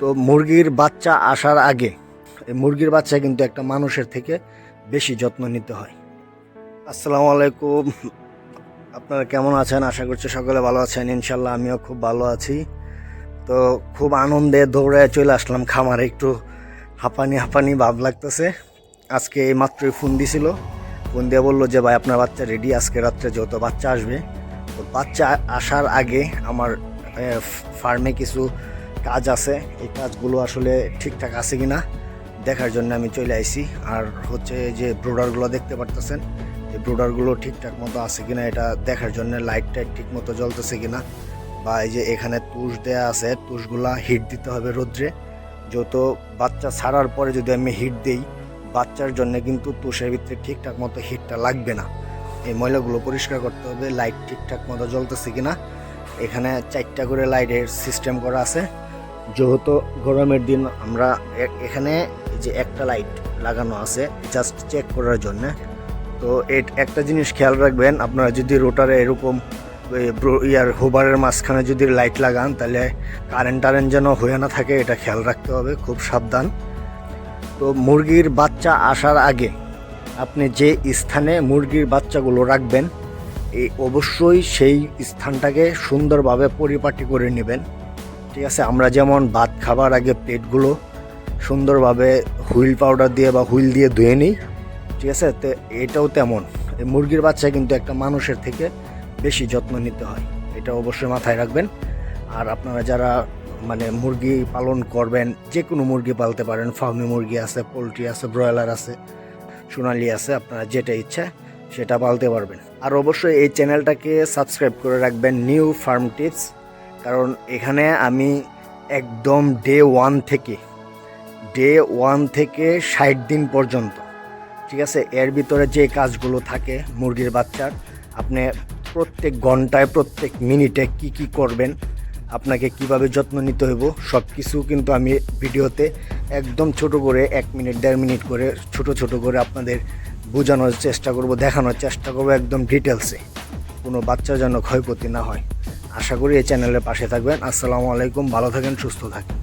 তো মুরগির বাচ্চা আসার আগে, এই মুরগির বাচ্চা কিন্তু একটা মানুষের থেকে বেশি যত্ন নিতে হয়। আসসালামু আলাইকুম। আপনারা কেমন আছেন? আশা করছি সকলে ভালো আছেন। ইনশাল্লাহ আমিও খুব ভালো আছি। তো খুব আনন্দে দৌড়ে চলে আসলাম খামারে। একটু হাঁপানি হাঁপানি ভাব লাগতেছে। আজকে এই মাত্রই ফোন দিছিল। ফোন দিয়ে বলল যে, ভাই, আপনার বাচ্চা রেডি আজকে রাত্রে যত বাচ্চা আসবে। তো বাচ্চা আসার আগে আমার ফার্মে কিছু কাজ আছে, এই কাজগুলো আসলে ঠিকঠাক আছে কি না দেখার জন্য আমি চলে আইছি। আর হচ্ছে যে ব্রোডারগুলো দেখতে পারতেছেন, এই ব্রোডারগুলো ঠিকঠাক মতো আছে কিনা এটা দেখার জন্য লাইট টাইট ঠিক মতো জ্বলতেছে কিনা, বা এই যে এখানে তুষ দেয়া আছে, তুষগুলা হিট দিতে হবে রোদ্রে। যত বাচ্চা ছাড়ার পরে যদি আমি হিট দেই, বাচ্চার জন্য কিন্তু তুষের ভিতরে ঠিকঠাক মতো হিটটা লাগবে না। এই ময়লাগুলো পরিষ্কার করতে হবে, লাইট ঠিকঠাক মতো জ্বলতেছে কিনা। এখানে চারটা করে লাইটের সিস্টেম করা আছে। যেহেতু গরমের দিন আমরা এখানে যে একটা লাইট লাগানো আছে জাস্ট চেক করার জন্য। তো একটা জিনিস খেয়াল রাখবেন, আপনারা যদি রোটারে এরকম ইয়ার হোবারের মাঝখানে যদি লাইট লাগান, তাহলে কারেন্ট টারেন্ট যেন হয়ে না থাকে, এটা খেয়াল রাখতে হবে, খুব সাবধান। তো মুরগির বাচ্চা আসার আগে আপনি যে স্থানে মুরগির বাচ্চাগুলো রাখবেন এই অবশ্যই সেই স্থানটাকে সুন্দরভাবে পরিপাটি করে নেবেন। ঠিক আছে, আমরা যেমন ভাত খাবার আগে প্লেটগুলো সুন্দরভাবে হুইল পাউডার দিয়ে বা হুইল দিয়ে ধুয়ে নিই, ঠিক আছে, তো এটাও তেমন। এই মুরগির বাচ্চা কিন্তু একটা মানুষের থেকে বেশি যত্ন নিতে হয়, এটা অবশ্যই মাথায় রাখবেন। আর আপনারা যারা মানে মুরগি পালন করবেন যে কোনো মুরগি পালতে পারেন, ফার্মি মুরগি আছে, পোলট্রি আছে, ব্রয়লার আছে, সোনালি আছে, আপনারা যেটা ইচ্ছা সেটা পালতে পারবেন। আর অবশ্যই এই চ্যানেলটাকে সাবস্ক্রাইব করে রাখবেন, নিউ ফার্ম টিপস। কারণ এখানে আমি একদম ডে ওয়ান থেকে ডে ওয়ান থেকে ষাট দিন পর্যন্ত, ঠিক আছে? এর ভিতরে যে কাজগুলো থাকে মুরগির বাচ্চার, আপনি প্রত্যেক ঘন্টায়, প্রত্যেক মিনিটে কি কি করবেন, আপনাকে কীভাবে যত্ন নিতে হইব সব কিছু কিন্তু আমি ভিডিওতে একদম ছোট করে এক মিনিট, দেড় মিনিট করে ছোট ছোট করে আপনাদের বোঝানোর চেষ্টা করব, দেখানোর চেষ্টা করব একদম ডিটেলসে কোনো বাচ্চার যেন ক্ষয়ক্ষতি না হয়। আশা করি এই চ্যানেলের পাশে থাকবেন। আসসালামু আলাইকুম ভালো থাকেন সুস্থ থাকেন।